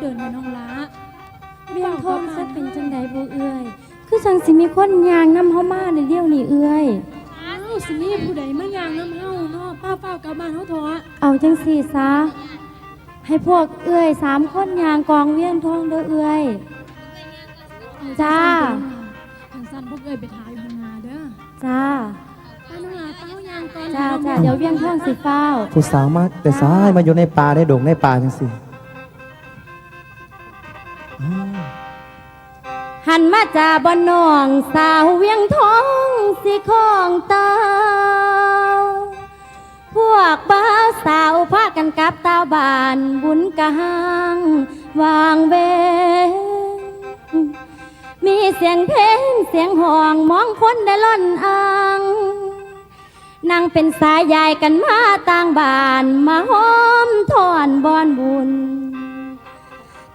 เดินให้น้องละเวียงทองสักเป็นจังใดบ่เอื้อย คือจังสิมีคนยางนำเฮามาในเดียวนี้เอื้อยอ้าวสินี่ผู้ใดมายางน้ำเฮาเนาะป้าเฝ้ากลับบ้านเฮาเถอะเอาจังสี่ซะให้พวกเอื้อยสามคนยางกองเวียงทองเด้อเอื้อยจ้าทางสั้นพวกเอ้ยไปถ่ายอยู่ข้างหน้าเด้อจ้าไปน้องละเป้ายางก่อนจ้าจ้าเดี๋ยวเวียงทองสิเฝ้าผู้สาวมาแต่สายมาอยู่ในป่าได้ดงในป่าจังสิ นมาจาบนนองสาวเวียงทองสิของเตาพวกบ้าวสาวพากันกับตาบานบุญกะหังวางเวงมีเสียงเพลงเสียงห้องมองคนได้ล่อนอ่างนั่งเป็นสายยายกันมาต่างบานมาห้อมทอนบอนบุญ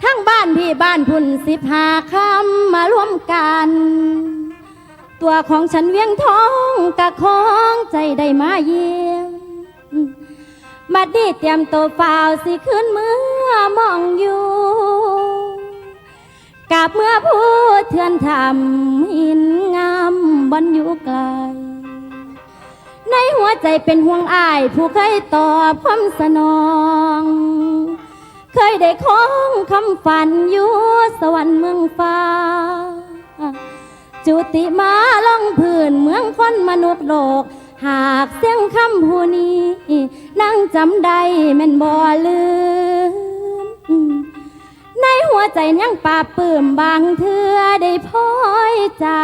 ทั้งบ้านพี่บ้านพุ่นสิบหาคำมารวมกัน ตัวของฉันเวียงท้องกะของใจได้มาเยี่ยมมาดีเตรียมตัวเปล่าสิขึ้นเมื่อมองอยู่กับเมื่อผู้เทือนทำหินงามบนอยู่ไกล ในหัวใจเป็นห่วงอาย ผู้เคยตอบคำสนอง เคยได้ของคำฝันอยู่สวรรค์เมืองฟ้า จุติมาล่องพื้นเมืองคนมนุษย์โลก หากเสียงคำผู้นี้ นั่งจำได้แม่นบ่ลืม ในหัวใจยังปราบปลื้มบางเทือได้พ้อยจา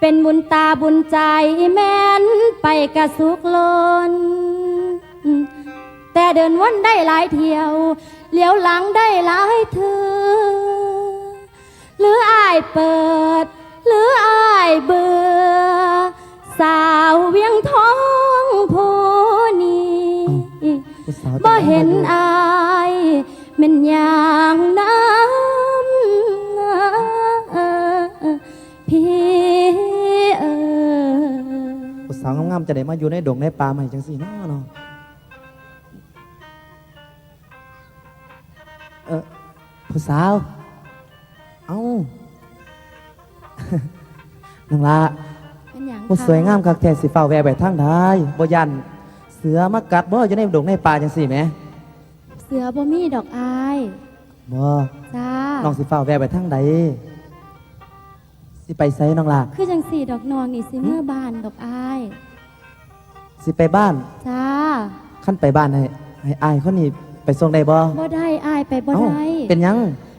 เป็นบุญตาบุญใจแม่นไปกระสุกลน แต่เดินวนได้หลายเที่ยวเลี้ยวหลังได้หลายเธอ หรืออายเปิด หรืออายเบื่อสาวเวียงทองผู้นี้ผู้สาวบ่เห็นอายแมันอย่างน้ำพี่เออผู้สาวงามๆจะได้มาอยู่ในดงในป่าใหม่จังสิเนาะเนาะ เออผู้สาว เอ้านังละเป็นอย่างผู้สวยงามคักแท้สิเฝ้าแวะไปทางใดบ่ยัน เสือมากัดบ่อยู่ในดงในป่าจังสิแหมเสือบ่มีดอกอายบ่จ้าน้องสิเฝ้าแวะไปทางใดสิไปไสน้องล่ะคือจังสี่ดอกนองนี่สิเมื่อบานดอกอายสิไปบ้าน จ้า ขั้นไปบ้านให้ให้อายคนนี้ ไปส่งได้บ่บ่ได้อายไปบ่เอ้าได้เป็นหยัง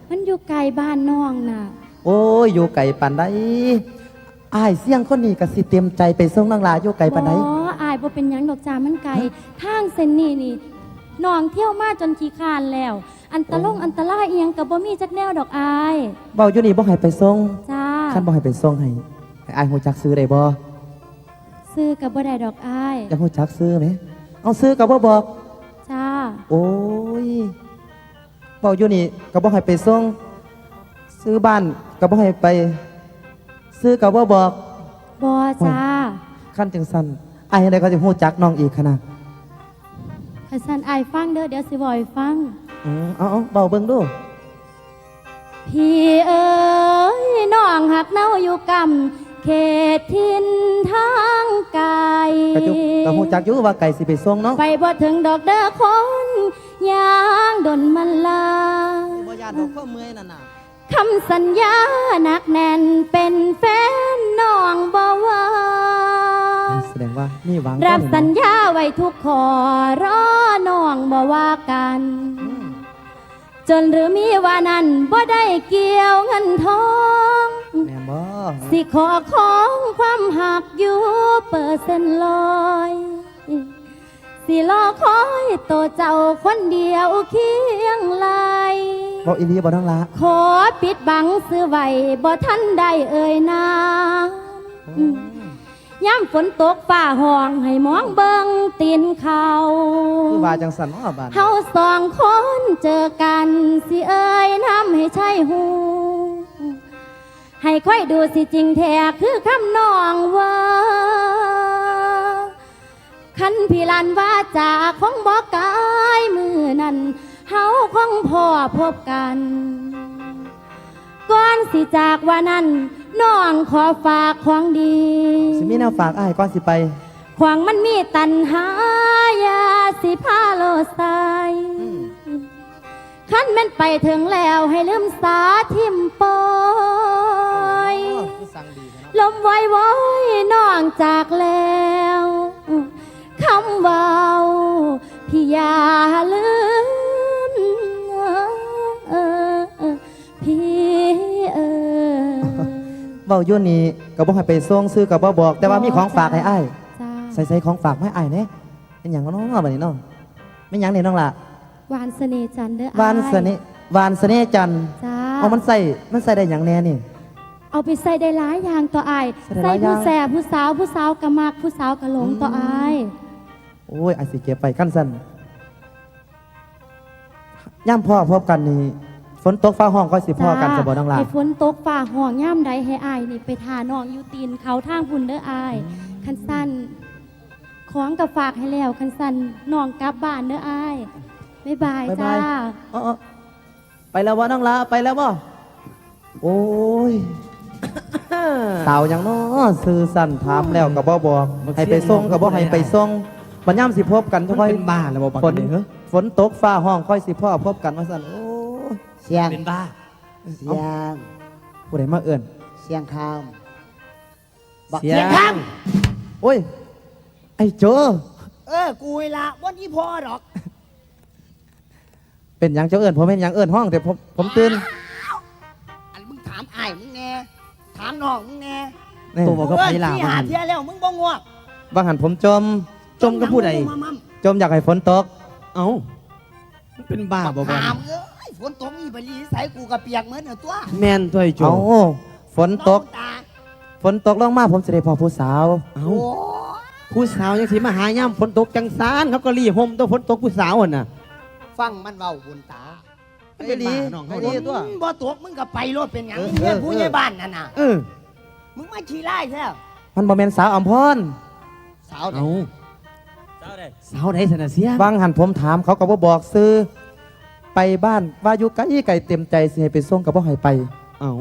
มันอยู่ไกลบ้านน้องน่ะ โอ้ยอยู่ไกลปานใดอายเสียงคนนี้ก็สิเตรียมใจไปส่งนางลาอยู่ไกลปานใดอ๋ออายบ่เป็นหยังดอกจ้ามันไกลทางเส้นนี้นี่น้องเที่ยวมาจนขี้คร้านแล้ว อันตรายอันตรายเอียงกับบ่มีจักแนวดอกอายเว้าอยู่นี่บ่ให้ไปส่งจ้าคันบ่ให้ไปส่งให้ให้อายฮู้จักซื้อได้บ่ซื้อกับบ่ได้ดอกอายอยากฮู้จักซื้อไหมเอาซื้อก็บ่บอกจ้า โอ้ยเว้าอยู่นี่ก็บ่ให้ไปส่งซื้อบ้านก็บ่ให้ไป ซื้อก็บ่บอกบ่จ้าคันจังซั่นอายได้ก็สิฮู้จักน้องอีกขนาดคันสันอายฟังเด้อเดี๋ยวสิบ่ให้ฟัง อือเอาเอาเบาเบิ่งดูพี่เอ๋ยน้องหักเน่าอยู่กำเขตทินทางไกล กระจุกก็ฮู้จักอยู่ว่าไก่สิไปส่งเนาะ ไปบ่ถึงดอกเด้อคน ยางดนมันลา บ่ยานดอกความเมื่อยนั่นน่ะคำสัญญาหนักแน่นเป็นแฟนน้องบ่ว่าแสดงว่ามีหวังรับต่อสัญนี่เนาะญาไว้ทุกขอรอน้องบ่ว่ากัน อืมจนหรือมีว่านั้นบ่ได้เกี่ยวเงินทอง แม่นบ่สิขอของความหักอยู่เปอร์เซ็นต์ลอย สิรอคอยตัวเจ้าคนเดียวเคียงไหลบ่อีหลีบ่น้องละขอปิดบังซื้อไว้บ่ทันได้เอ่ยนามอืมย่ำฝนตกฝ่าห้องให้มองเบิงตีนเขาคือว่าจังสันเนาะบ้านเฮาสองคนเจอกันสิเอ่ยน้ำให้ใช่หู ให้ค่อยดูสิจริงแท้คือคำน้องว่า คันพี่ลันว่าจาของบอกกายมือนั้นเฮาคงพอพบกันก่อนสิจากว่านั้นน้องขอฝากของดีสิมีแนวฝากอ้ายก่อนสิไป ขวางมันมีตันหายาสิพาโลสายขันแม่นไปถึงแล้วให้ลืมสาทิมปอยลมไว้ไว้น้องจากแล้ว ว้าอยู่นี่ก็บ่ให้ไปส่งซื้อก็บ่บอก แต่ว่ามีของฝากให้อ้ายจ้าใส่ใส่ของฝากมาให้อ้ายแหน่เป็นหยังเนาะบัดนี้เนาะไม่หยังนี่น้องล่ะหวานเสน่ห์จันทร์เด้อวานเสอ้ยน่ห์วานเสน่ห์จันทร์จ้าเอามันใส่มันใส่ได้หยังแน่นี่ เอาไปใส่ได้หลายอย่างต่ออายใส่ได้หลายอย่าผู้งแสบผู้สาวผู้สาวกะมักผู้สาวกะหลงต่ออายโอ้ยอ้ายสิเก็บไปกันสั่นย่ำพ่อพบกันนี่ ฝนตกฟ้าห้องก็สิพ่อกันสบน้องล่ะให้ฝนตกฝ่าห้องย่ามใดให้อายนี่ไปทาน้องอยู่ตีนเขาทางพุ่นเด้ออาย คันสั้นของกับฝากให้แล้ว คันสั้นน้องกลับบ้านเด้ออายบ๊ายบายบ๊ายจ้าบายอ๋อไปแล้ววะน้องล่ะไปแล้วบ่โอ้ย สาวหยังน้อซื้อสั่นถามแล้วก็บ่บอก ให้ไปส่งก็บ่ให้ไปส่งบัญญัติสิพบกันมันค่อยเป็นบ้าแล้วบ่บักฝนนี่เหรอฝนตกฟ้าห้องค่อยสิพ่อพบกันว่าสั่นโอ้ย เสียง เป็นบ้า เสียง ผู้ใดมาเอิ่นเสียงคำบอกเสียงเสียงคโอ้ย ไอ้โจำเออ กูเวลาวันนี้พอหรอก เป็นหยังเจ้าเอิ่นผมเป็นหยังเอิ่นห้องแต่ผมผมตื่น อันมึงถามไอ้ายมึงแน่ถามน้องมึงแน่นี่ตัวบอกก็ไปลาที่บ้าหานเที่ยแล้วมึงบ่งวกบางหันผมจม จมกับผู้ใดมึงมามั่มจมอยากให้ฝนตก เอ้ามันเป็นบ้าบ่บ่ถามเอ้ยฝ นตกมีบรีใส่กูกระเปียกเหมือนเนื้อตัวแม่นตัวไอ้โจเอาฝนตกองตาฝนตกลงมาผมจะได้พอผู้สาวเอ้าโอ้ผู้สาวยังสิมาหาย่ำฝนตกจังซานเขาก็รีห่มตัวฝนตกผู้สาวอะน่ะ ฟังมันเว้าบุญตามันเป็นบ้าน้องเขาไม่ดิดีตัวมึงบ่ตกมึงก็ไปรถเป็นหยังเออมึงเรียนเออ ผู้ใหญ่บ้านนั่นน่ะเออมึงมาชี้ไล่แท้มันบ่แม่นสาวอัมพรสาวเนี่ยเอ้าสาวไหนสนะเสียบางหันผมถามเขาก็บ่บอกซื้อ ไปบ้านว่าอยู่ไกลไกลเต็มใจสิให้ไปส่งก็บ่ให้ไป เอ้า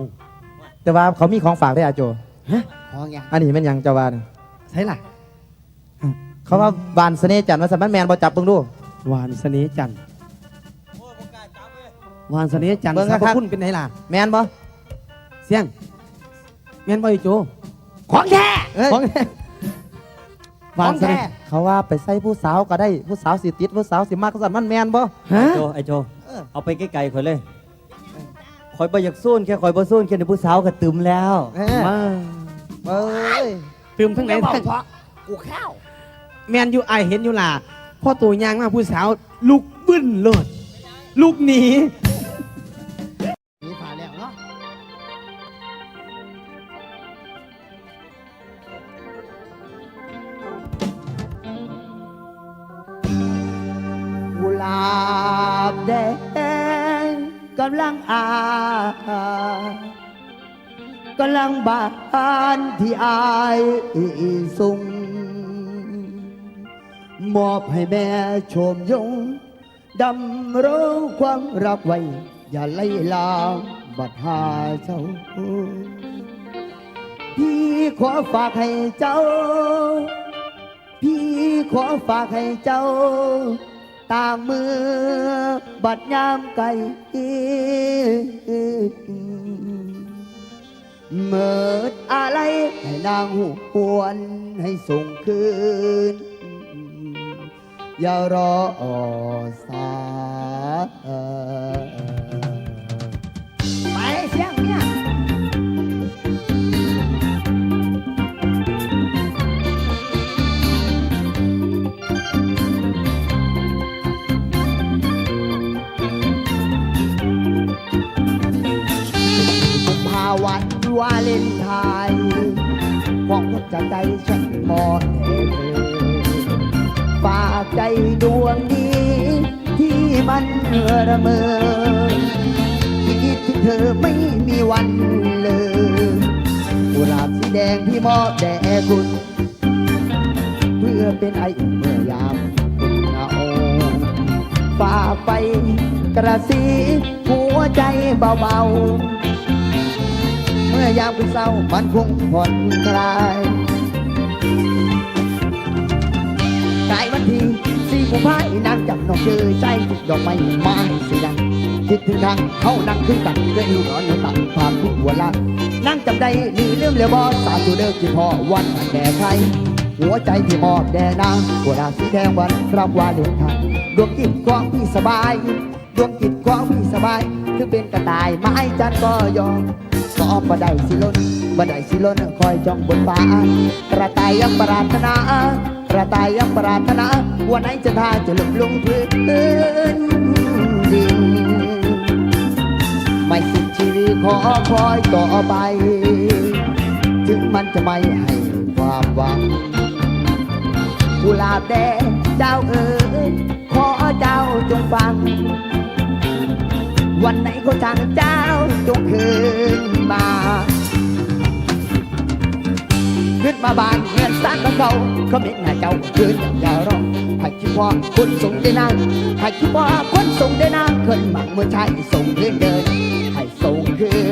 แต่ว่าเขามีของฝากได้อาโจของหยังอันนี้แม่นหยังเจ้าว่าน่ะใช่ล่ะ เขาว่าบานเสน่ห์จันทร์ว่าสมันแมนบ่จับเบิ่งดูหวานเสน่ห์จันทร์หวานเสน่ห์จันทร์เบิ่งสรนะรครัพบคุณเป็นไหนล่ะ แมนบ่เสียง แม่นบ่ไอ้โจ ของแท้เอ้ยของหวานเสน่ห์เขาว่าไปใส่ผู้สาวก็ได้ผู้สาวสิติดผู้สาวสิมากก็สั่นมันแมนบ่ฮะไอ้โจไอ้โจ เอาไปไกลๆข่อยเลยข่อยบ่อยากสู้นแค่ข่อยบ่สู้นแค่ในผู้สาวก็ตึมแล้วเอ้ยมาเอ้ยตื่มทั้งไหนอย่าบอกทั้ง เพราะกูข้าวแมนอยู่ไอายเห็นอยู่ล่ะพ่อตัวยางมาผู้สาว ลูกบึ้นโลด ลูกหนีหนีผ่านแล้วเนาะกุหลาบแดง กำลังอากำลังบานที่อายสุงมอบให้แม่ชมยงดำรงความรักไว้ อย่าไล่ลามบัดหาเจ้า พี่ขอฝากให้เจ้า พี่ขอฝากให้เจ้า ต่างมือ บัดยามไกลเมิดอะไร ให้นางหูหวนให้ส่งคืน อย่ารอสายไปเสียงเนี่ย วันวาเลนไทน์ของหัวใจฉันมอดเธอฝากใจดวงนี้ ที่มันระเมอคิดถึงเธอไม่มีวันเลยกุหลาบสีแดงที่มอบแด่คุณ เพื่อเป็นไออุ่นเมื่อยามคุณอาฝากไปกระสีหัวใจเบาๆ เมื่อยามคุณเศร้ามันคงผ่อนคลายกายวันที่สี่กุมภาพันธ์นางจับนอกเจอใจจุดดอกไม้ไม้สีดังคิดถึงทางเขานั่งคือกันด้วยลูกนอนในตักผ่านทุกหัวลากนั่งจำได้ลืมเรื่องเร็วบอสาธุเดิมที่พ่อวันนั้นแด่ใครหัวใจที่มอบแด่นางหัวดาสีแดงวันรับวาเลนไทน์ดวงจิตของพี่สบาย ดวงจิตของพี่สบาย ถึงเป็นกระต่ายไม้จันก็ยอมสอบบัไดสิลนบัไดสิลนคอยจ้องบนฟ้ากระต่ายยังปรารถนากระต่ายยังปรารถนาวันไหนจะท่าจะหลบลงพื้นดินไม่สิ้นชีวิตขอคอยต่อไป ถึงมันจะไม่ให้ความหวังกุหลาบแดงเจ้าเอ๋ยขอเจ้าจงฟัง วันไหนก็ทางเจ้าจงคืนมา ขึ้นมาบานเงินสร้างกันเขาเขาเม็นหน้าเจ้าคืนอย่ารอให้คิดว่าคนส่งได้นางให้คิดว่าคนส่งได้นางขึ้นหมักเมื่อชายส่งคืนเดินให้ส่งคืน